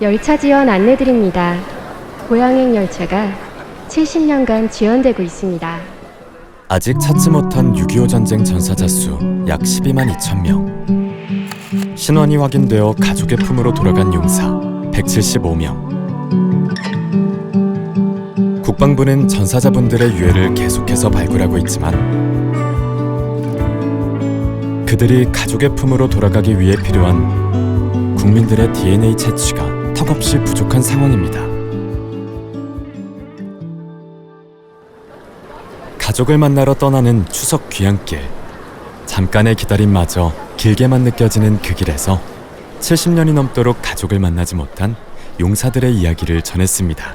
열차 지연 안내드립니다. 고양행 열차가 70년간 지연되고 있습니다. 아직 찾지 못한 6.25 전쟁 전사자 수 약 12만 2천 명. 신원이 확인되어 가족의 품으로 돌아간 용사 175명. 국방부는 전사자분들의 유해를 계속해서 발굴하고 있지만 그들이 가족의 품으로 돌아가기 위해 필요한 국민들의 DNA 채취가 턱없이 부족한 상황입니다. 가족을 만나러 떠나는 추석 귀향길. 잠깐의 기다림마저 길게만 느껴지는 그 길에서 70년이 넘도록 가족을 만나지 못한 용사들의 이야기를 전했습니다.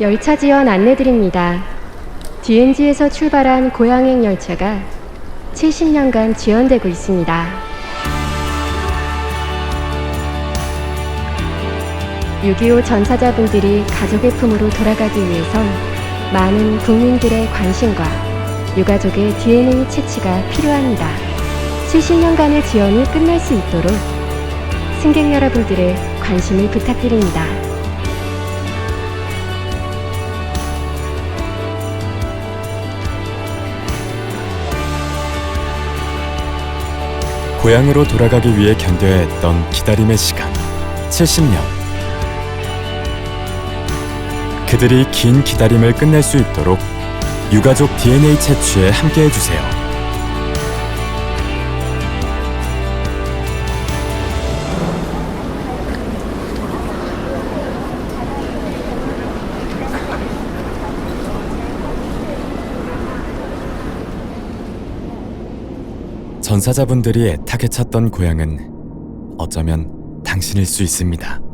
열차 지연 안내드립니다. DNG에서 출발한 고양행 열차가 70년간 지연되고 있습니다. 6.25 전사자분들이 가족의 품으로 돌아가기 위해선 많은 국민들의 관심과 유가족의 DNA 채취가 필요합니다. 70년간의 지연이 끝날 수 있도록 승객 여러분들의 관심을 부탁드립니다. 고향으로 돌아가기 위해 견뎌야 했던 기다림의 시간 70년. 그들이 긴 기다림을 끝낼 수 있도록 유가족 DNA 채취에 함께 해주세요. 전사자분들이 애타게 찾던 고향은 어쩌면 당신일 수 있습니다.